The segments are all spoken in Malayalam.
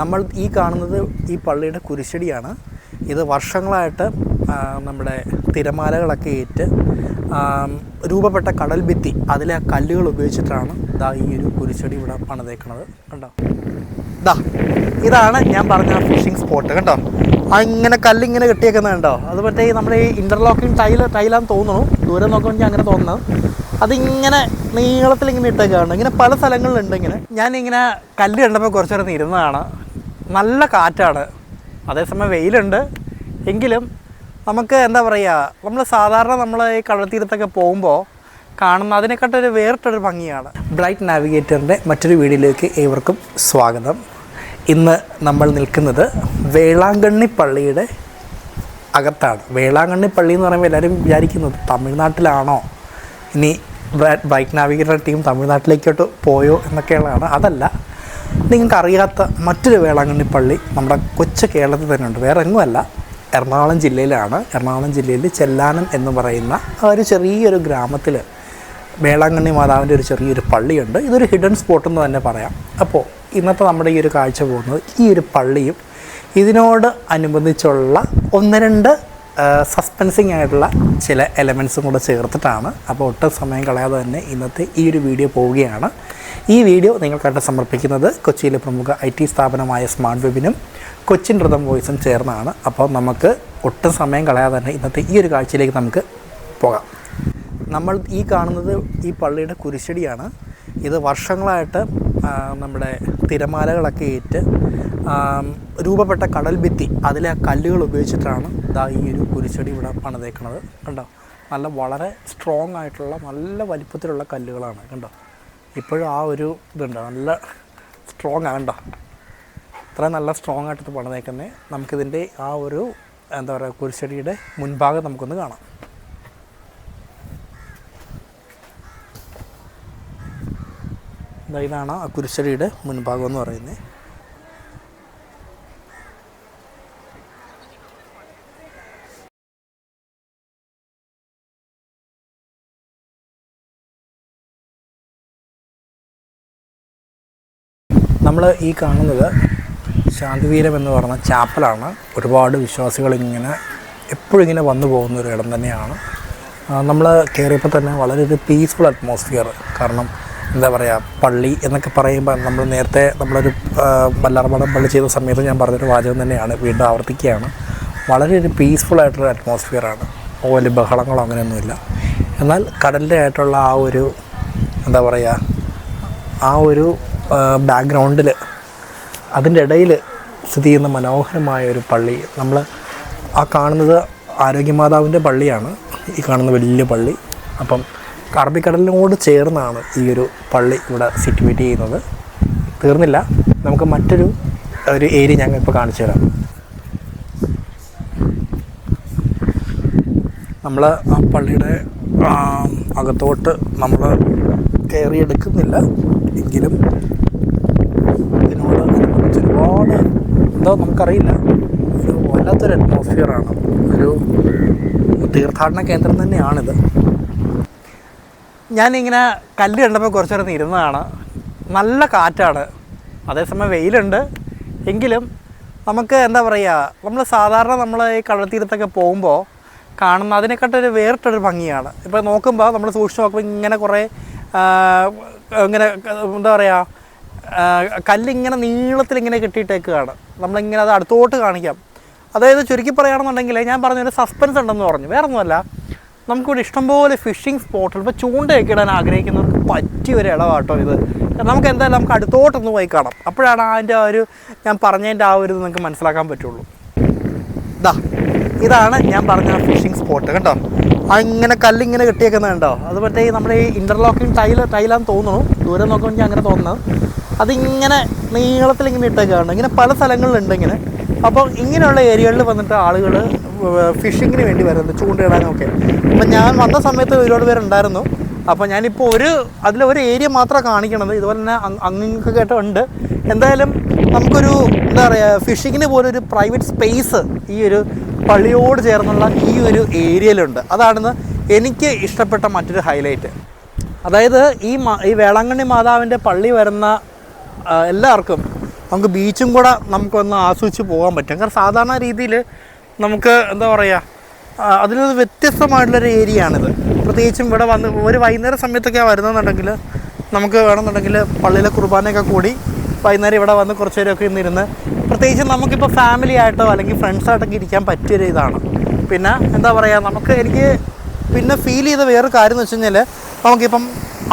നമ്മൾ ഈ കാണുന്നത് ഈ പള്ളിയുടെ കുരിശടിയാണ്. ഇത് വർഷങ്ങളായിട്ട് നമ്മുടെ തിരമാലകളൊക്കെ ഏറ്റ് രൂപപ്പെട്ട കടൽ ഭിത്തി അതിലെ കല്ലുകൾ ഉപയോഗിച്ചിട്ടാണ് ഇതാ ഈ ഒരു കുരിശടി ഇവിടെ പണിതേക്കണത്. കണ്ടോ? ഇതാ ഇതാണ് ഞാൻ പറഞ്ഞ ഫിഷിംഗ് സ്പോട്ട് കണ്ടോ? ആ ഇങ്ങനെ കല്ലിങ്ങനെ കെട്ടിയേക്കുന്നത് കണ്ടോ? അത് മറ്റേ നമ്മുടെ ഈ ഇന്റർലോക്കിംഗ് ടൈൽ ടൈലാന്ന് തോന്നുന്നു. ദൂരെ നോക്കുമ്പോൾ അങ്ങനെ തോന്നുന്നത്. അതിങ്ങനെ നീളത്തിൽ ഇങ്ങനെ ഇട്ടേക്കാണ്. ഇങ്ങനെ പല സ്ഥലങ്ങളിലുണ്ട് ഇങ്ങനെ. ഞാനിങ്ങനെ കല്ല് കണ്ടപ്പോൾ കുറച്ചു നേരം ഇരുന്നതാണ്. നല്ല കാറ്റാണ്. അതേസമയം വെയിലുണ്ട്. എങ്കിലും നമുക്ക് എന്താ പറയുക നമ്മൾ സാധാരണ നമ്മൾ ഈ കടൽത്തീരത്തൊക്കെ പോകുമ്പോൾ കാണുന്ന അതിനെക്കാട്ടൊരു വേറിട്ടൊരു ഭംഗിയാണ്. ബ്ലൈറ്റ് നാവിഗേറ്ററിന്റെ മറ്റൊരു വീഡിയോയിലേക്ക് ഏവർക്കും സ്വാഗതം. ഇന്ന് നമ്മൾ നിൽക്കുന്നത് വേളാങ്കണ്ണി പള്ളിയുടെ അകത്താണ്. വേളാങ്കണ്ണി പള്ളി എന്ന് പറയുമ്പോൾ എല്ലാവരും വിചാരിക്കുന്നത് തമിഴ്നാട്ടിലാണോ? ഇനി ബ്ലൈറ്റ് നാവിഗേറ്റർ ടീം തമിഴ്നാട്ടിലേക്കോട്ട് പോയോ എന്നൊക്കെയുള്ളതാണ്. അതല്ല നിങ്ങൾക്ക് അറിയാത്ത മറ്റൊരു വേളാങ്കണ്ണി പള്ളി നമ്മുടെ കൊച്ചു കേരളത്തിൽ തന്നെ ഉണ്ട് വേറെ എങ്ങുമല്ല എറണാകുളം ജില്ലയിലാണ്. എറണാകുളം ജില്ലയിൽ ചെല്ലാനം എന്ന് പറയുന്ന ഒരു ചെറിയൊരു ഗ്രാമത്തിൽ വേളാങ്കണ്ണി മാതാവിന്റെ ഒരു ചെറിയൊരു പള്ളിയുണ്ട്. ഇതൊരു ഹിഡൻ സ്പോട്ട് എന്ന് തന്നെ പറയാം. അപ്പോൾ ഇന്നത്തെ നമ്മുടെ ഈ ഒരു കാഴ്ച പോകുന്നത് ഈ ഒരു പള്ളിയും ഇതിനോട് അനുബന്ധിച്ചുള്ള ഒന്ന് രണ്ട് സസ്പെൻസിങ് ആയിട്ടുള്ള ചില എലമെൻസും കൂടെ ചേർത്തിട്ടാണ്. അപ്പോൾ ഒട്ടും സമയം കളയാതെ തന്നെ ഇന്നത്തെ ഈ ഒരു വീഡിയോ പോവുകയാണ്. ഈ വീഡിയോ നിങ്ങൾക്കായിട്ട് സമർപ്പിക്കുന്നത് കൊച്ചിയിലെ പ്രമുഖ ഐ ടി സ്ഥാപനമായ സ്മാർട്ട് വെബിനും കൊച്ചിൻ റിതം വോയിസും ചേർന്നാണ്. അപ്പോൾ നമുക്ക് ഒട്ടും സമയം കളയാതെ തന്നെ ഇന്നത്തെ ഈ ഒരു കാഴ്ചയിലേക്ക് നമുക്ക് പോകാം. നമ്മൾ ഈ കാണുന്നത് ഈ പള്ളിയുടെ കുരിശടിയാണ്. ഇത് വർഷങ്ങളായിട്ട് നമ്മുടെ തിരമാലകളൊക്കെ ഏറ്റ് രൂപപ്പെട്ട കടൽ ഭിത്തി അതിലെ കല്ലുകൾ ഉപയോഗിച്ചിട്ടാണ് ഇതാ ഈ ഒരു കുരിശടി ഇവിടെ പണിതേക്കുന്നത് കണ്ടോ? നല്ല വളരെ സ്ട്രോങ് ആയിട്ടുള്ള നല്ല വലിപ്പത്തിലുള്ള കല്ലുകളാണ്. കണ്ടോ? ഇപ്പോഴും ആ ഒരു ഇതുണ്ട്. നല്ല സ്ട്രോങ് ആണ് കണ്ടോ ഇത്രയും നല്ല സ്ട്രോങ് ആയിട്ട് പണിതേക്കുന്നത് നമുക്കിതിന്റെ ആ ഒരു എന്താ പറയുക കുരിശടിയുടെ മുൻഭാഗം നമുക്കൊന്ന് കാണാം. ഇതാണ് ആ കുരിശടിയുടെ മുൻഭാഗം എന്ന് പറയുന്നത് നമ്മൾ ഈ കാണുന്നത് ശാന്തിതീരം എന്ന് പറഞ്ഞ ചാപ്പലാണ്. ഒരുപാട് വിശ്വാസികൾ ഇങ്ങനെ എപ്പോഴും ഇങ്ങനെ വന്നു പോകുന്ന ഒരു ഇടം തന്നെയാണ്. നമ്മൾ കയറിയപ്പോൾ തന്നെ വളരെ ഒരു പീസ്ഫുൾ അറ്റ്മോസ്ഫിയർ കാരണം എന്താ പറയുക പള്ളി എന്നൊക്കെ പറയുമ്പോൾ നമ്മൾ നേരത്തെ നമ്മളൊരു വല്ലാർമടം പള്ളി ചെയ്ത സമയത്ത് ഞാൻ പറഞ്ഞൊരു വാചകം തന്നെയാണ് വീണ്ടും ആവർത്തിക്കുകയാണ്. വളരെ ഒരു പീസ്ഫുൾ ആയിട്ടുള്ള അറ്റ്മോസ്ഫിയറാണ് വലിയ ബഹളങ്ങളോ അങ്ങനെയൊന്നുമില്ല. എന്നാൽ കടലിന്റെ ആയിട്ടുള്ള ആ ഒരു എന്താ പറയുക ആ ഒരു ബാക്ക്ഗ്രൗണ്ടിൽ അതിന്റെ ഇടയിൽ സ്ഥിതി ചെയ്യുന്ന മനോഹരമായ ഒരു പള്ളി. നമ്മൾ ആ കാണുന്നത് ആരോഗ്യമാതാവിന്റെ പള്ളിയാണ്. ഈ കാണുന്ന വലിയ പള്ളി. അപ്പം അറബിക്കടലിനോട് ചേർന്നാണ് ഈ ഒരു പള്ളി ഇവിടെ സിറ്റുവേറ്റ് ചെയ്യുന്നത്. തീർന്നില്ല. നമുക്ക് മറ്റൊരു ഒരു ഏരിയ ഞങ്ങൾ ഇപ്പോൾ കാണിച്ചു തരാം. നമ്മൾ ആ പള്ളിയുടെ അകത്തോട്ട് നമ്മൾ കയറിയെടുക്കുന്നില്ല. എങ്കിലും ഒരുപാട് എന്തോ നമുക്കറിയില്ല. ഒരു വല്ലാത്തൊരു അറ്റ്മോസ്ഫിയറാണ് ഒരു തീർത്ഥാടന കേന്ദ്രം തന്നെയാണിത്. ഞാനിങ്ങനെ കല്ല് കണ്ടപ്പോൾ കുറച്ച് നേരം ഇരുന്നതാണ്. നല്ല കാറ്റാണ്. അതേസമയം വെയിലുണ്ട്. എങ്കിലും നമുക്ക് എന്താ പറയുക നമ്മൾ സാധാരണ നമ്മൾ ഈ കടൽത്തീരത്തൊക്കെ പോകുമ്പോൾ കാണുന്ന അതിനെക്കാട്ടൊരു വേറിട്ടൊരു ഭംഗിയാണ്. ഇപ്പോൾ നോക്കുമ്പോൾ നമ്മൾ സൂക്ഷിച്ച് നോക്കുമ്പോൾ ഇങ്ങനെ കുറേ ഇങ്ങനെ എന്താ പറയുക കല്ലിങ്ങനെ നീളത്തിൽ ഇങ്ങനെ കെട്ടിയിട്ടേക്കുകയാണ്. നമ്മളിങ്ങനെ അത് അടുത്തോട്ട് കാണിക്കാം. അതായത് ചുരുക്കി പറയുകയാണെന്നുണ്ടെങ്കിൽ ഞാൻ പറഞ്ഞൊരു സസ്പെൻസ് ഉണ്ടെന്ന് പറഞ്ഞു. വേറെ ഒന്നുമല്ല നമുക്കിവിടെ ഇഷ്ടംപോലെ ഫിഷിംഗ് സ്പോട്ടുകൾ ഇപ്പോൾ ചൂണ്ടയൊക്കെ ഇടാൻ ആഗ്രഹിക്കുന്നവർക്ക് പറ്റിയ ഒരു ഇളവാട്ടോ ഇത്. നമുക്ക് എന്തായാലും നമുക്ക് അടുത്തോട്ടൊന്ന് പോയി കാണാം. അപ്പോഴാണ് അതിന്റെ ആ ഒരു ഞാൻ പറഞ്ഞതിന്റെ ആ ഒരു നിങ്ങൾക്ക് മനസ്സിലാക്കാൻ പറ്റുള്ളൂ. ഇതാ ഇതാണ് ഞാൻ പറഞ്ഞ ഫിഷിംഗ് സ്പോട്ട് കണ്ടോ ആ ഇങ്ങനെ കല്ലിങ്ങനെ കെട്ടിയേക്കുന്നത് കണ്ടോ അത് മറ്റേ നമ്മുടെ ഈ ഇന്റർലോക്കിംഗ് ടൈൽ ടൈലാന്ന് തോന്നുന്നു. ദൂരെ നോക്കുമ്പോൾ അങ്ങനെ തോന്നുന്നത് അതിങ്ങനെ നീളത്തിൽ ഇങ്ങനെ ഇട്ടേക്കാണ് ഇങ്ങനെ പല സ്ഥലങ്ങളിലുണ്ട് ഇങ്ങനെ. അപ്പോൾ ഇങ്ങനെയുള്ള ഏരിയകളിൽ വന്നിട്ട് ആളുകൾ ഫിഷിങ്ങിന് വേണ്ടി വരുന്നത് ചൂണ്ടയിടാനൊക്കെ അപ്പം ഞാൻ വന്ന സമയത്ത് ഒരുപാട് പേരുണ്ടായിരുന്നു. അപ്പോൾ ഞാനിപ്പോൾ ഒരു അതിലെ ഒരു ഏരിയ മാത്രമാണ് കാണിക്കണത്. ഇതുപോലെ തന്നെ അങ്ങൊക്കെ ആയിട്ട് ഉണ്ട് എന്തായാലും നമുക്കൊരു എന്താ പറയുക ഫിഷിങ്ങിന് പോലൊരു പ്രൈവറ്റ് സ്പേസ് ഈ ഒരു പള്ളിയോട് ചേർന്നുള്ള ഈ ഒരു ഏരിയയിലുണ്ട്. അതാണെന്ന് എനിക്ക് ഇഷ്ടപ്പെട്ട മറ്റൊരു ഹൈലൈറ്റ്. അതായത് ഈ ഈ വേളാങ്കണ്ണി മാതാവിന്റെ പള്ളി വരുന്ന എല്ലാവർക്കും നമുക്ക് ബീച്ചും കൂടെ നമുക്കൊന്ന് ആസ്വദിച്ച് പോകാൻ പറ്റും. കാരണം സാധാരണ രീതിയിൽ നമുക്ക് എന്താ പറയുക അതിലൊരു വ്യത്യസ്തമായിട്ടുള്ളൊരു ഏരിയ ആണിത് പ്രത്യേകിച്ചും ഇവിടെ വന്ന് ഒരു വൈകുന്നേര സമയത്തൊക്കെ വരുന്നതെന്നുണ്ടെങ്കിൽ നമുക്ക് വേണമെന്നുണ്ടെങ്കിൽ പള്ളിയിലെ കുർബാനയൊക്കെ കൂടി വൈകുന്നേരം ഇവിടെ വന്ന് കുറച്ച് നേരമൊക്കെ ഇന്നിരുന്ന് പ്രത്യേകിച്ച് നമുക്കിപ്പോൾ ഫാമിലി ആയിട്ടോ അല്ലെങ്കിൽ ഫ്രണ്ട്സായിട്ടൊക്കെ ഇരിക്കാൻ പറ്റിയൊരു ഇതാണ്. പിന്നെ എന്താ പറയുക നമുക്ക് എനിക്ക് പിന്നെ ഫീൽ ചെയ്ത വേറൊരു കാര്യം എന്ന് വെച്ച് കഴിഞ്ഞാൽ നമുക്കിപ്പം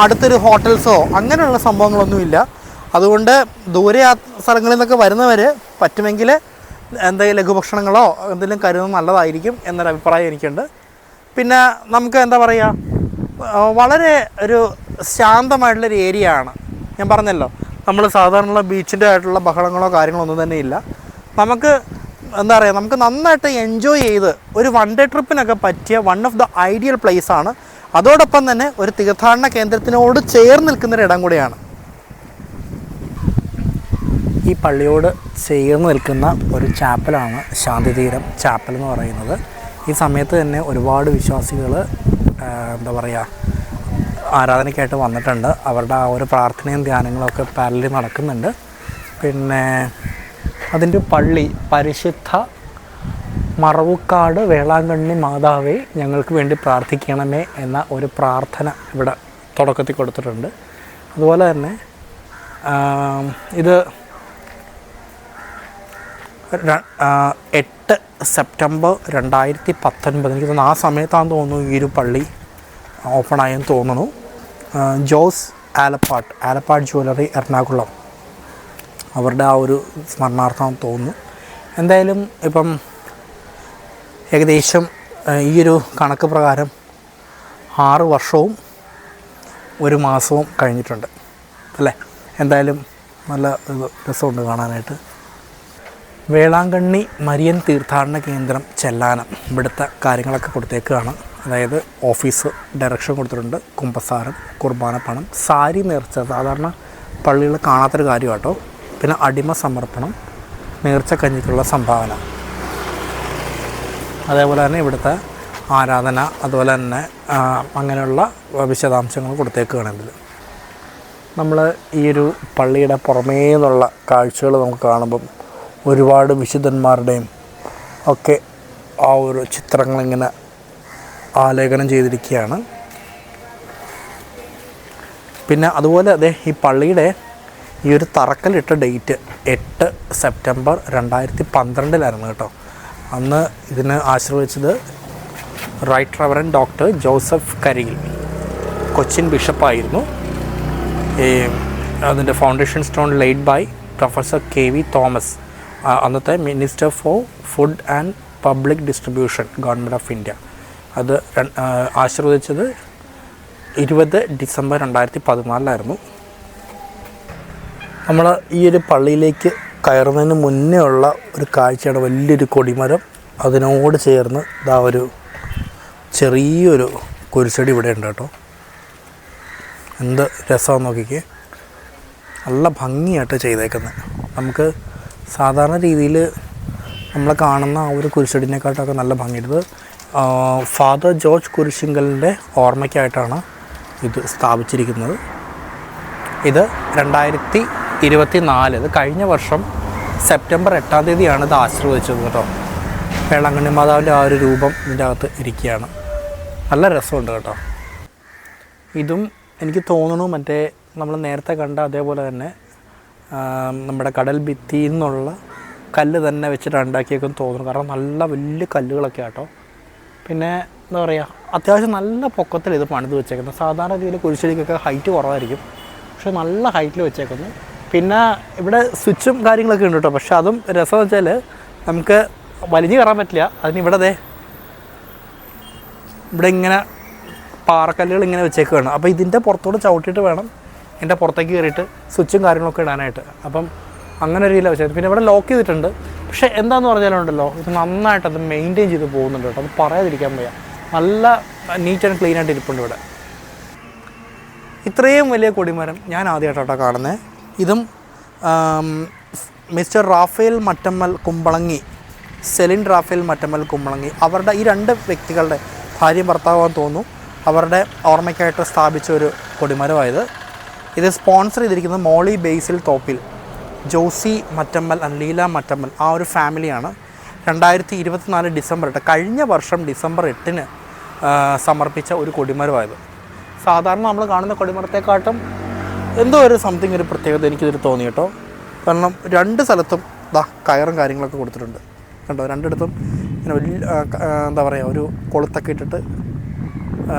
അടുത്തൊരു ഹോട്ടൽസോ അങ്ങനെയുള്ള സംഭവങ്ങളൊന്നുമില്ല അതുകൊണ്ട് ദൂരെ സ്ഥലങ്ങളിൽ നിന്നൊക്കെ വരുന്നവർ പറ്റുമെങ്കിൽ എന്തെങ്കിലും ലഘുഭക്ഷണങ്ങളോ എന്തെങ്കിലും കരുതുന്നത് നല്ലതായിരിക്കും എന്നൊരു അഭിപ്രായം എനിക്കുണ്ട്. പിന്നെ നമുക്ക് എന്താ പറയുക വളരെ ഒരു ശാന്തമായിട്ടുള്ളൊരു ഏരിയ ആണ്. ഞാൻ പറഞ്ഞല്ലോ നമ്മൾ സാധാരണ ബീച്ചിന്റെ ആയിട്ടുള്ള ബഹളങ്ങളോ കാര്യങ്ങളോ ഒന്നും തന്നെ ഇല്ല. നമുക്ക് എന്താ പറയുക നമുക്ക് നന്നായിട്ട് എൻജോയ് ചെയ്ത് ഒരു വൺ ഡേ ട്രിപ്പിനൊക്കെ പറ്റിയ one of the ideal place ആണ്. അതോടൊപ്പം തന്നെ ഒരു തീർത്ഥാടന കേന്ദ്രത്തിനോട് ചേർന്ന് നിൽക്കുന്നൊരു ഇടം കൂടിയാണ്. ഈ പള്ളിയോട് ചേർന്ന് നിൽക്കുന്ന ഒരു ചാപ്പലാണ് ശാന്തിതീരം ചാപ്പൽ എന്ന് പറയുന്നത്. ഈ സമയത്ത് തന്നെ ഒരുപാട് വിശ്വാസികൾ എന്താ പറയുക ആരാധനയ്ക്കായിട്ട് വന്നിട്ടുണ്ട്. അവരുടെ ആ ഒരു പ്രാർത്ഥനയും ധ്യാനങ്ങളൊക്കെ പാരലിൽ നടക്കുന്നുണ്ട്. പിന്നെ അതിന്റെ പള്ളി പരിശുദ്ധ മറവുക്കാട് വേളാങ്കണ്ണി മാതാവേ ഞങ്ങൾക്ക് വേണ്ടി പ്രാർത്ഥിക്കണമേ എന്ന ഒരു പ്രാർത്ഥന ഇവിടെ തുടക്കത്തിൽ കൊടുത്തിട്ടുണ്ട്. അതുപോലെ തന്നെ ഇത് എട്ട് സെപ്റ്റംബർ രണ്ടായിരത്തി പത്തൊൻപത്. എനിക്ക് തോന്നുന്നു ആ സമയത്താണെന്ന് തോന്നുന്നു ഈ ഒരു പള്ളി ഓപ്പൺ ആയെന്ന് തോന്നുന്നു. ജോസ് ആലപ്പാട്ട് ആലപ്പാട്ട് ജ്വല്ലറി എറണാകുളം. അവരുടെ ആ ഒരു സ്മരണാർത്ഥം തോന്നുന്നു. എന്തായാലും ഇപ്പം ഏകദേശം ഈ ഒരു കണക്ക് പ്രകാരം ആറ് വർഷവും ഒരു മാസവും കഴിഞ്ഞിട്ടുണ്ട്. അല്ലേ? എന്തായാലും നല്ല രസമുണ്ട് കാണാനായിട്ട്. വേളാങ്കണ്ണി മരിയൻ തീർത്ഥാടന കേന്ദ്രം ചെല്ലാനം ഇവിടുത്തെ കാര്യങ്ങളൊക്കെ കൊടുത്തേക്കാണ്. അതായത് ഓഫീസ് ഡയറക്ഷൻ കൊടുത്തിട്ടുണ്ട്. കുമ്പസാരം കുർബാന പണം സാരി നേർച്ച സാധാരണ പള്ളികൾ കാണാത്തൊരു കാര്യം കേട്ടോ പിന്നെ അടിമ സമർപ്പണം നേർച്ച കഞ്ഞിക്കുള്ള സംഭാവന. അതേപോലെ തന്നെ ഇവിടുത്തെ ആരാധന അതുപോലെ തന്നെ അങ്ങനെയുള്ള വിശദാംശങ്ങൾ കൊടുത്തേക്കുകയാണെങ്കിൽ നമ്മൾ ഈ ഒരു പള്ളിയുടെ പുറമേ നിന്നുള്ള കാഴ്ചകൾ നമുക്ക് കാണുമ്പം ഒരുപാട് വിശുദ്ധന്മാരുടെയും ഒക്കെ ആ ഒരു ചിത്രങ്ങളിങ്ങനെ ആലേഖനം ചെയ്തിരിക്കുകയാണ്. പിന്നെ അതുപോലെ അതെ ഈ പള്ളിയുടെ ഈ ഒരു തറക്കല്ലിട്ട ഡേറ്റ് എട്ട് സെപ്റ്റംബർ രണ്ടായിരത്തി പന്ത്രണ്ടിലായിരുന്നു കേട്ടോ. അന്ന് ഇതിന് ആശ്രയിച്ചത് right reverend doctor Joseph Kariyil Cochin ബിഷപ്പായിരുന്നു. ഈ അതിന്റെ foundation stone laid by professor K V Thomas. അന്നത്തെ minister for food and public distribution government of India അത് ആശീർവദിച്ചത് ഇരുപത് ഡിസംബർ രണ്ടായിരത്തി പതിനാലിലായിരുന്നു നമ്മൾ ഈ ഒരു പള്ളിയിലേക്ക് കയറുന്നതിന് മുന്നേ ഉള്ള ഒരു കാഴ്ചയാണ് വലിയൊരു കൊടിമരം. അതിനോട് ചേർന്ന് ഇതാ ഒരു ചെറിയൊരു കുരിശടി ഇവിടെ ഉണ്ട് കേട്ടോ. എന്ത് രസമാണ് നോക്കിക്കേ. നല്ല ഭംഗിയായിട്ട് ചെയ്തേക്കുന്നത് നമുക്ക് സാധാരണ രീതിയിൽ നമ്മൾ കാണുന്ന ആ ഒരു കുരിശടിനെക്കാട്ടൊക്കെ നല്ല ഭംഗിയുണ്ട് ഫാദർ ജോർജ് കുരിശിങ്കലിന്റെ ഓർമ്മയ്ക്കായിട്ടാണ് ഇത് സ്ഥാപിച്ചിരിക്കുന്നത്. ഇത് രണ്ടായിരത്തി ഇരുപത്തി നാല് ഇത് കഴിഞ്ഞ വർഷം സെപ്റ്റംബർ എട്ടാം തീയതിയാണ് ഇത് ആശീർവദിച്ചത് കേട്ടോ. വേളാങ്കണ്ണി മാതാവിന്റെ ആ ഒരു രൂപം ഇതിന്റെ അകത്ത് ഇരിക്കുകയാണ്. നല്ല രസമുണ്ട് കേട്ടോ. ഇതും എനിക്ക് തോന്നുന്നു മറ്റേ നമ്മൾ നേരത്തെ കണ്ട അതേപോലെ തന്നെ നമ്മുടെ കടൽ ഭിത്തിയിൽ നിന്നുള്ള കല്ല് തന്നെ വെച്ചിട്ട് ഉണ്ടാക്കിയേക്കും തോന്നുന്നു. കാരണം നല്ല വലിയ കല്ലുകളൊക്കെ ആട്ടോ പിന്നെ എന്താ പറയുക അത്യാവശ്യം നല്ല പൊക്കത്തിൽ ഇത് പണിത് വെച്ചേക്കുന്നത് സാധാരണ രീതിയിൽ കുരിശടിക്കൊക്കെ ഹൈറ്റ് കുറവായിരിക്കും. പക്ഷെ നല്ല ഹൈറ്റിൽ വെച്ചേക്കുന്നു. പിന്നെ ഇവിടെ സ്വിച്ചും കാര്യങ്ങളൊക്കെ ഉണ്ട് കേട്ടോ. പക്ഷെ അതും രസം വെച്ചാൽ നമുക്ക് വലിഞ്ഞു കയറാൻ പറ്റില്ല. അതിന് ഇവിടെ ദേ ഇവിടെ ഇങ്ങനെ പാറക്കല്ലുകൾ ഇങ്ങനെ വെച്ചേക്കുകയാണ് അപ്പോൾ ഇതിന്റെ പുറത്തോട് ചവിട്ടിയിട്ട് വേണം ഇതിന്റെ പുറത്തേക്ക് കയറിയിട്ട് സ്വിച്ചും കാര്യങ്ങളൊക്കെ ഇടാനായിട്ട്. അപ്പം അങ്ങനെ ഒരു രീതിയിലാണ് വെച്ചത് പിന്നെ ഇവിടെ ലോക്ക് ചെയ്തിട്ടുണ്ട്. പക്ഷേ എന്താണെന്ന് പറഞ്ഞാലുണ്ടല്ലോ ഇത് നന്നായിട്ട് അത് മെയിന്റെയിൻ ചെയ്ത് പോകുന്നുണ്ട് കേട്ടോ. അത് പറയാതിരിക്കാൻ വയ്യ. നല്ല നീറ്റ് ആൻഡ് ക്ലീൻ ആയിട്ട് ഇരിപ്പുണ്ട് ഇവിടെ. ഇത്രയും വലിയ കൊടിമരം ഞാൻ ആദ്യമായിട്ടാണ് കാണുന്നത് ഇതും മിസ്റ്റർ റാഫേൽ മറ്റമ്മൽ കുമ്പളങ്ങി സെലിൻ റാഫേൽ മറ്റമ്മൽ കുമ്പളങ്ങി അവരുടെ ഈ രണ്ട് വ്യക്തികളുടെ ഭാര്യയും ഭർത്താവാന്ന് തോന്നുന്നു. അവരുടെ ഓർമ്മയ്ക്കായിട്ട് സ്ഥാപിച്ച ഒരു കൊടിമരമായത്. ഇത് സ്പോൺസർ ചെയ്തിരിക്കുന്നത് മോളി ബേസിൽ തോപ്പിൽ. ജോസി മറ്റമ്മൽ ആൻഡ് ലീല മറ്റമ്മൽ ആ ഒരു ഫാമിലിയാണ് രണ്ടായിരത്തി ഇരുപത്തിനാല് ഡിസംബർ എട്ട് കഴിഞ്ഞ വർഷം ഡിസംബർ എട്ടിന് സമർപ്പിച്ച ഒരു കൊടിമരമായത്. സാധാരണ നമ്മൾ കാണുന്ന കൊടിമരത്തെക്കാട്ടും എന്തോ ഒരു സംതിങ് ഒരു പ്രത്യേകത എനിക്കിതിൽ തോന്നി കേട്ടോ കാരണം രണ്ട് സ്ഥലത്തും ദാ കയറും കാര്യങ്ങളൊക്കെ കൊടുത്തിട്ടുണ്ട്. കണ്ടോ? രണ്ടിടത്തും ഇങ്ങനെ വലിയ എന്താ പറയുക ഒരു കൊളുത്തൊക്കെ ഇട്ടിട്ട്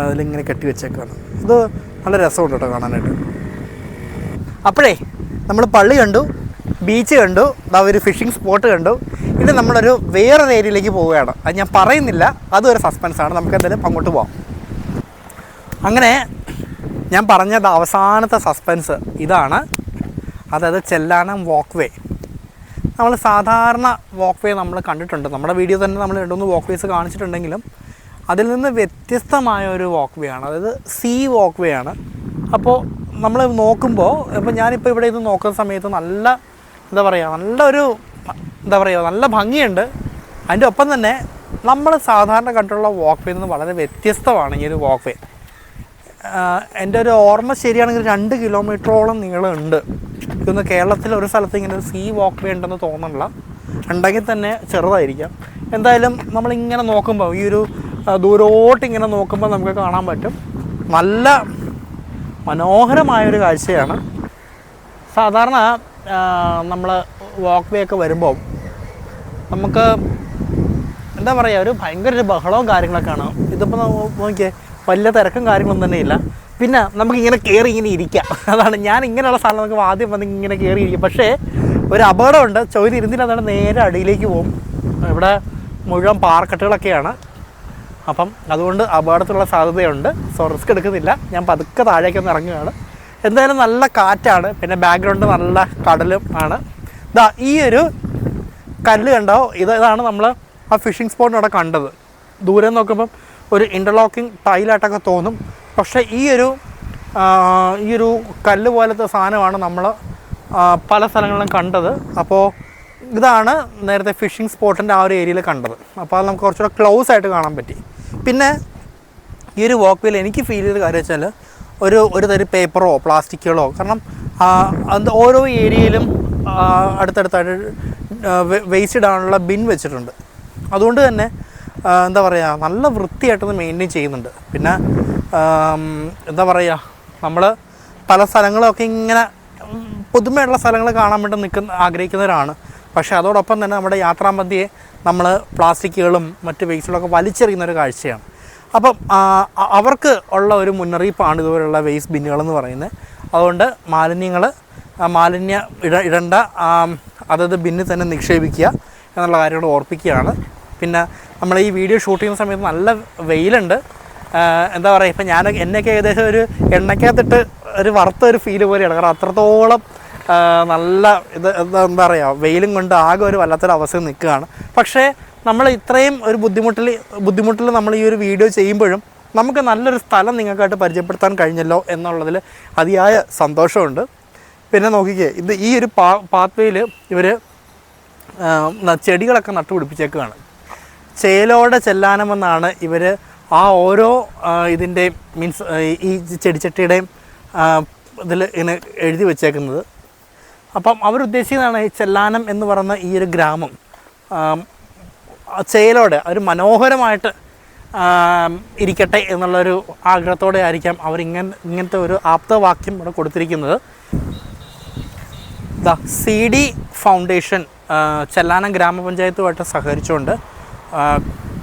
അതിലിങ്ങനെ കെട്ടി വെച്ചേക്കാണ്. ഇത് നല്ല രസമുണ്ട് കേട്ടോ കാണാനായിട്ട്. അപ്പോഴേ നമ്മൾ പള്ളി കണ്ടു. ബീച്ച് കണ്ടു ദാ ഒരു ഫിഷിംഗ് സ്പോട്ട് കണ്ടു. ഇനി നമ്മളൊരു വേറൊരു ഏരിയയിലേക്ക് പോവുകയാണ്. അത് ഞാൻ പറയുന്നില്ല അതൊരു സസ്പെൻസാണ് നമുക്ക് എന്തായാലും അങ്ങോട്ട് പോവാം. അങ്ങനെ ഞാൻ പറഞ്ഞത് അവസാനത്തെ സസ്പെൻസ് ഇതാണ്. അതായത് ചെല്ലാനം വാക്ക് വേ നമ്മൾ സാധാരണ വാക്ക് വേ നമ്മൾ കണ്ടിട്ടുണ്ട്. നമ്മുടെ വീഡിയോ തന്നെ നമ്മൾ രണ്ടുമൂന്ന് വാക്ക് വേസ് കാണിച്ചിട്ടുണ്ടെങ്കിലും അതിൽ നിന്ന് വ്യത്യസ്തമായ ഒരു വാക്ക് വേ ആണ്. അതായത് സീ വാക്ക് വേ ആണ്. അപ്പോൾ നമ്മൾ നോക്കുമ്പോൾ ഇപ്പോൾ ഞാനിപ്പോൾ ഇവിടെ ഇത് നോക്കുന്ന സമയത്ത് നല്ല എന്താ പറയുക നല്ലൊരു എന്താ പറയുക നല്ല ഭംഗിയുണ്ട്. അതിന്റെ ഒപ്പം തന്നെ നമ്മൾ സാധാരണ കണ്ടുള്ള വാക്ക് വേ നിന്ന് വളരെ വ്യത്യസ്തമാണ് ഈ ഒരു വാക്ക് വേ എന്റെ ഒരു ഓർമ്മ ശരിയാണെങ്കിൽ രണ്ട് കിലോമീറ്ററോളം നീളമുണ്ട്. ഇതൊന്ന് കേരളത്തിൽ ഒരു സ്ഥലത്ത് ഇങ്ങനെ ഒരു സീ വാക്ക് വേ ഉണ്ടെന്ന് തോന്നണില്ല. ഉണ്ടെങ്കിൽ തന്നെ ചെറുതായിരിക്കാം. എന്തായാലും നമ്മളിങ്ങനെ നോക്കുമ്പോൾ ഈ ഒരു ദൂരോട്ട് ഇങ്ങനെ നോക്കുമ്പോൾ നമുക്ക് കാണാൻ പറ്റും. നല്ല മനോഹരമായൊരു കാഴ്ചയാണ്. സാധാരണ നമ്മൾ വാക്ക് വേ ഒക്കെ വരുമ്പോൾ നമുക്ക് എന്താ പറയുക ഒരു ഭയങ്കര ഒരു ബഹളവും കാര്യങ്ങളൊക്കെ ആണ് ഇതിപ്പോൾ നോക്കിയേ വലിയ തിരക്കും കാര്യങ്ങളൊന്നും തന്നെ ഇല്ല. പിന്നെ നമുക്ക് ഇങ്ങനെ കയറി ഇങ്ങനെ ഇരിക്കാം. അതാണ് ഞാൻ ഇങ്ങനെയുള്ള സ്ഥലം നമുക്ക് ആദ്യം വന്ന് ഇങ്ങനെ കയറി ഇരിക്കും. പക്ഷേ ഒരു അപകടമുണ്ട് ചോദ്യം ഇരുന്നില്ല അതാണ് നേരെ അടിയിലേക്ക് പോകും. ഇവിടെ മുഴുവൻ പാറക്കെട്ടുകളൊക്കെയാണ്. അപ്പം അതുകൊണ്ട് അപകടത്തിലുള്ള സാധ്യതയുണ്ട്. സോ റിസ്ക് എടുക്കുന്നില്ല. ഞാൻ പതുക്കെ താഴേക്കൊന്ന് ഇറങ്ങുകയാണ്. എന്തായാലും നല്ല കാറ്റാണ് പിന്നെ ബാക്ക്ഗ്രൗണ്ട് നല്ല കടലും ആണ്. ഇതാ ഈ ഒരു കല്ല് കണ്ടോ? ഇത് ഇതാണ് നമ്മൾ ആ ഫിഷിംഗ് സ്പോട്ട് സ്പോട്ടിനവിടെ കണ്ടത്. ദൂരെ നോക്കുമ്പം ഒരു ഇന്റർലോക്കിംഗ് ടൈലായിട്ടൊക്കെ തോന്നും. പക്ഷേ ഈ ഒരു ഈ ഒരു കല്ല് പോലത്തെ സാധനമാണ് നമ്മൾ പല സ്ഥലങ്ങളിലും കണ്ടത്. അപ്പോൾ ഇതാണ് നേരത്തെ ഫിഷിംഗ് സ്പോട്ടിന്റെ ആ ഒരു ഏരിയയിൽ കണ്ടത്. അപ്പോൾ അത് നമുക്ക് കുറച്ചുകൂടെ ക്ലോസ് ആയിട്ട് കാണാൻ പറ്റി. പിന്നെ ഈ ഒരു വാക്ക് വേയിൽ എനിക്ക് ഫീൽ ചെയ്ത കാര്യം വെച്ചാൽ ഒരു ഒരു തരം പേപ്പറോ പ്ലാസ്റ്റിക്കുകളോ. കാരണം അത് ഓരോ ഏരിയയിലും അടുത്തടുത്തായിട്ട് വേസ്റ്റ് ഇടാനുള്ള ബിൻ വെച്ചിട്ടുണ്ട്. അതുകൊണ്ട് തന്നെ എന്താ പറയുക നല്ല വൃത്തിയായിട്ടത് മെയിന്റെയിൻ ചെയ്യുന്നുണ്ട്. പിന്നെ എന്താ പറയുക നമ്മൾ പല സ്ഥലങ്ങളൊക്കെ ഇങ്ങനെ പുതുമയുള്ള സ്ഥലങ്ങൾ കാണാൻ വേണ്ടി നിൽക്കുന്ന ആഗ്രഹിക്കുന്നവരാണ്. പക്ഷേ അതോടൊപ്പം തന്നെ നമ്മുടെ യാത്രാമധ്യേ നമ്മൾ പ്ലാസ്റ്റിക്കുകളും മറ്റ് വേസ്റ്റുകളൊക്കെ വലിച്ചെറിയുന്ന ഒരു കാഴ്ചയാണ്. അപ്പം അവർക്ക് ഉള്ള ഒരു മുന്നറിയിപ്പാണ് ഇതുപോലുള്ള വേസ്റ്റ് ബിന്നുകൾ എന്ന് പറയുന്നത്. അതുകൊണ്ട് മാലിന്യങ്ങൾ മാലിന്യ ഇട ഇടണ്ട അതത് ബിന്നിൽ തന്നെ നിക്ഷേപിക്കുക എന്നുള്ള കാര്യങ്ങൾ ഓർപ്പിക്കുകയാണ്. പിന്നെ നമ്മൾ ഈ വീഡിയോ ഷൂട്ട് ചെയ്യുന്ന സമയത്ത് നല്ല വെയിലുണ്ട്. എന്താ പറയുക ഇപ്പം ഞാൻ എന്നൊക്കെ ഏകദേശം ഒരു എണ്ണയ്ക്കകത്തിട്ട് ഒരു വറുത്ത ഒരു ഫീൽ പോലെയാണ്. കാരണം അത്രത്തോളം നല്ല ഇത് എന്താ പറയുക വെയിലും കൊണ്ട് ആകെ ഒരു വല്ലാത്തൊരു അവസ്ഥ നിൽക്കുകയാണ്. പക്ഷേ നമ്മൾ ഇത്രയും ഒരു ബുദ്ധിമുട്ടിൽ ബുദ്ധിമുട്ടിൽ നമ്മൾ ഈ ഒരു വീഡിയോ ചെയ്യുമ്പോഴും നമുക്ക് നല്ലൊരു സ്ഥലം നിങ്ങൾക്കായിട്ട് പരിചയപ്പെടുത്താൻ കഴിഞ്ഞല്ലോ എന്നുള്ളതിൽ അതിയായ സന്തോഷമുണ്ട്. പിന്നെ നോക്കിക്കേ ഇത് ഈ ഒരു പാ പാത്വേയിൽ ഇവർ ചെടികളൊക്കെ നട്ടുപിടിപ്പിച്ചേക്കുകയാണ് ചേലോടെ ചെല്ലാനമെന്നാണ് ഇവർ ആ ഓരോ ഇതിന്റെ മീൻസ് ഈ ചെടിച്ചട്ടിയുടെയും ഇതിൽ ഇങ്ങനെ എഴുതി വെച്ചേക്കുന്നത്. അപ്പം അവരുദ്ദേശിക്കുന്നതാണ് ഈ ചെല്ലാനം എന്ന് പറയുന്ന ഈ ഒരു ഗ്രാമം. ചേലോടെ ഒരു മനോഹരമായിട്ട് ഇരിക്കട്ടെ എന്നുള്ളൊരു ആഗ്രഹത്തോടെ ആയിരിക്കാം അവർ ഇങ്ങനെ ഇങ്ങനത്തെ ഒരു ആപ്തവാക്യം ഇവിടെ കൊടുത്തിരിക്കുന്നത്. The C D foundation Chellanam ഗ്രാമപഞ്ചായത്തുമായിട്ട് സഹകരിച്ചുകൊണ്ട്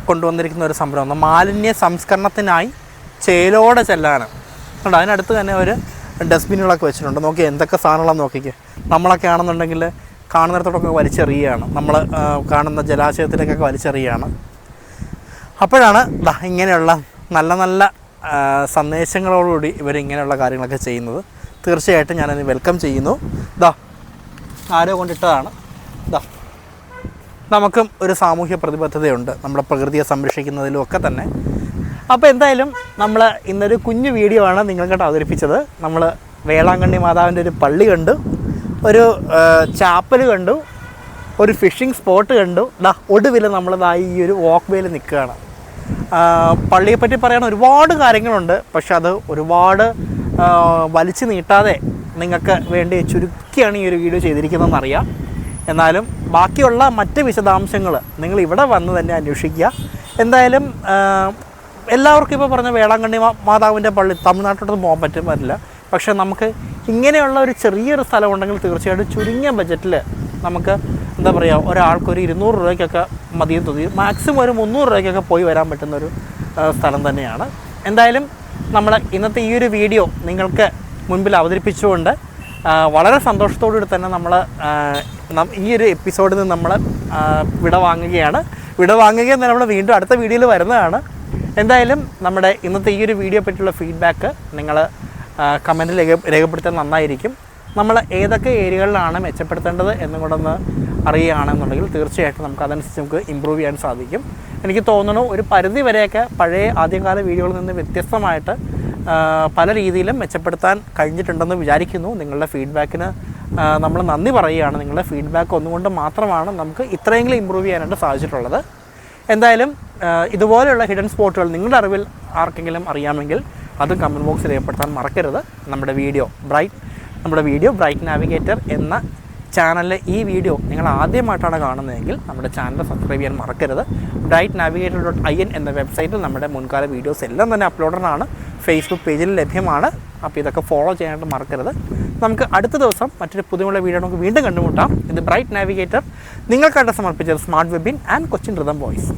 കൊണ്ടുവന്നിരിക്കുന്ന ഒരു സംരംഭം. മാലിന്യ സംസ്കരണത്തിനായി ചേലോടെ ചെല്ലാനം. അതുകൊണ്ട് അതിനടുത്ത് തന്നെ ഒരു ഡസ്റ്റ്ബിനുകളൊക്കെ വെച്ചിട്ടുണ്ട്. നോക്കി എന്തൊക്കെ സാധനങ്ങളാണെന്ന് നോക്കിക്കേ. നമ്മളൊക്കെ ആണെന്നുണ്ടെങ്കിൽ കാണുന്നിടത്തോടൊക്കെ വലിച്ചെറിയുകയാണ്. നമ്മൾ കാണുന്ന ജലാശയത്തിലേക്കൊക്കെ വലിച്ചെറിയുകയാണ്. അപ്പോഴാണ് ഇങ്ങനെയുള്ള നല്ല നല്ല സന്ദേശങ്ങളോടുകൂടി ഇവർ ഇങ്ങനെയുള്ള കാര്യങ്ങളൊക്കെ ചെയ്യുന്നത്. തീർച്ചയായിട്ടും ഞാനതിന് വെൽക്കം ചെയ്യുന്നു. ദാ ആരോ കൊണ്ടിട്ടതാണ്. ദാ നമുക്കും ഒരു സാമൂഹ്യ പ്രതിബദ്ധതയുണ്ട്. നമ്മുടെ പ്രകൃതിയെ സംരക്ഷിക്കുന്നതിലും ഒക്കെ തന്നെ. അപ്പോൾ എന്തായാലും നമ്മൾ ഇന്നൊരു കുഞ്ഞു വീഡിയോ ആണ് നിങ്ങൾക്കായിട്ട് അവതരിപ്പിച്ചത്. നമ്മൾ വേളാങ്കണ്ണി മാതാവിന്റെ ഒരു പള്ളി കണ്ടു. ഒരു ചാപ്പൽ കണ്ടു ഒരു ഫിഷിംഗ് സ്പോട്ട് കണ്ടു. ദാ ഒടുവിൽ നമ്മൾ ദാ ഈ ഒരു വാക്ക് വേയിൽ നിൽക്കുകയാണ് പള്ളിയെ പള്ളിയെപ്പറ്റി പറയാൻ ഒരുപാട് കാര്യങ്ങളുണ്ട് പക്ഷെ അത് ഒരുപാട് വലിച്ചു നീട്ടാതെ നിങ്ങൾക്ക് വേണ്ടി ചുരുക്കിയാണ് ഈ ഒരു വീഡിയോ ചെയ്തിരിക്കുന്നതെന്ന് അറിയാം എന്നാലും ബാക്കിയുള്ള മറ്റ് വിശദാംശങ്ങൾ നിങ്ങൾ ഇവിടെ വന്ന് തന്നെ അന്വേഷിക്കുക. എന്തായാലും എല്ലാവർക്കും ഇപ്പോൾ പറഞ്ഞ വേളാങ്കണ്ണി മാതാവിന്റെ പള്ളി തമിഴ്നാട്ടിലോട്ട് പോകാൻ പറ്റും പറ്റില്ല പക്ഷേ നമുക്ക് ഇങ്ങനെയുള്ള ഒരു ചെറിയൊരു സ്ഥലം ഉണ്ടെങ്കിൽ തീർച്ചയായിട്ടും ചുരുങ്ങിയ ബജറ്റിൽ നമുക്ക് എന്താ പറയുക ഒരാൾക്കൊരു ഇരുന്നൂറ് രൂപയ്ക്കൊക്കെ മതിയും തോന്നി മാക്സിമം ഒരു മുന്നൂറ് രൂപയ്ക്കൊക്കെ പോയി വരാൻ പറ്റുന്ന ഒരു സ്ഥലം തന്നെയാണ്. എന്തായാലും നമ്മൾ ഇന്നത്തെ ഈ ഒരു വീഡിയോ നിങ്ങൾക്ക് മുൻപിൽ അവതരിപ്പിച്ചുകൊണ്ട് വളരെ സന്തോഷത്തോടുകൂടി തന്നെ നമ്മൾ ഈ ഒരു എപ്പിസോഡിൽ നിന്ന് നമ്മൾ വിട വാങ്ങുകയാണ്. വിട വാങ്ങുക തന്നെ നമ്മൾ വീണ്ടും അടുത്ത വീഡിയോയിൽ വരുന്നതാണ്. എന്തായാലും നമ്മുടെ ഇന്നത്തെ ഈ ഒരു വീഡിയോ പറ്റിയുള്ള ഫീഡ്ബാക്ക് നിങ്ങൾ കമന്റിൽ രേഖ രേഖപ്പെടുത്താൻ നന്നായിരിക്കും. നമ്മൾ ഏതൊക്കെ ഏരിയകളിലാണ് മെച്ചപ്പെടുത്തേണ്ടത് എന്നും കൂടെ ഒന്ന് അറിയുകയാണെന്നുണ്ടെങ്കിൽ തീർച്ചയായിട്ടും നമുക്ക് അതനുസരിച്ച് നമുക്ക് ഇമ്പ്രൂവ് ചെയ്യാൻ സാധിക്കും. എനിക്ക് തോന്നുന്നു ഒരു പരിധി വരെയൊക്കെ പഴയ ആദ്യകാല വീഡിയോകളിൽ നിന്ന് വ്യത്യസ്തമായിട്ട് പല രീതിയിലും മെച്ചപ്പെടുത്താൻ കഴിഞ്ഞിട്ടുണ്ടെന്ന് വിചാരിക്കുന്നു. നിങ്ങളുടെ ഫീഡ്ബാക്കിന് നമ്മൾ നന്ദി പറയുകയാണ്. നിങ്ങളുടെ ഫീഡ്ബാക്ക് ഒന്നുകൊണ്ട് മാത്രമാണ് നമുക്ക് ഇത്രയെങ്കിലും ഇമ്പ്രൂവ് ചെയ്യാനായിട്ട് സാധിച്ചിട്ടുള്ളത്. എന്തായാലും ഇതുപോലെയുള്ള ഹിഡൻ സ്പോട്ടുകൾ നിങ്ങളുടെ അറിവിൽ ആർക്കെങ്കിലും അറിയാമെങ്കിൽ അതും കമന്റ് ബോക്സിൽ രേഖപ്പെടുത്താൻ മറക്കരുത്. നമ്മുടെ വീഡിയോ ബ്രൈറ്റ് നമ്മുടെ വീഡിയോ ബ്രൈറ്റ് നാവിഗേറ്റർ എന്ന ചാനലിലെ ഈ വീഡിയോ നിങ്ങൾ ആദ്യമായിട്ടാണ് കാണുന്നതെങ്കിൽ നമ്മുടെ ചാനൽ സബ്സ്ക്രൈബ് ചെയ്യാൻ മറക്കരുത്. Bright navigator dot I N എന്ന വെബ്സൈറ്റിൽ നമ്മുടെ മുൻകാല വീഡിയോസ് എല്ലാം തന്നെ അപ്ലോഡഡാണ് ഫേസ്ബുക്ക് പേജിൽ ലഭ്യമാണ്. അപ്പോൾ ഇതൊക്കെ ഫോളോ ചെയ്യാനായിട്ട് മറക്കരുത്. നമുക്ക് അടുത്ത ദിവസം മറ്റൊരു പുതിയുള്ള വീഡിയോ നമുക്ക് വീണ്ടും കണ്ടുമുട്ടാം. ഇത് ബ്രൈറ്റ് നാവിഗേറ്റർ. നിങ്ങൾക്കായിട്ട് സമർപ്പിച്ചത് smart webin and Cochin rhythm voice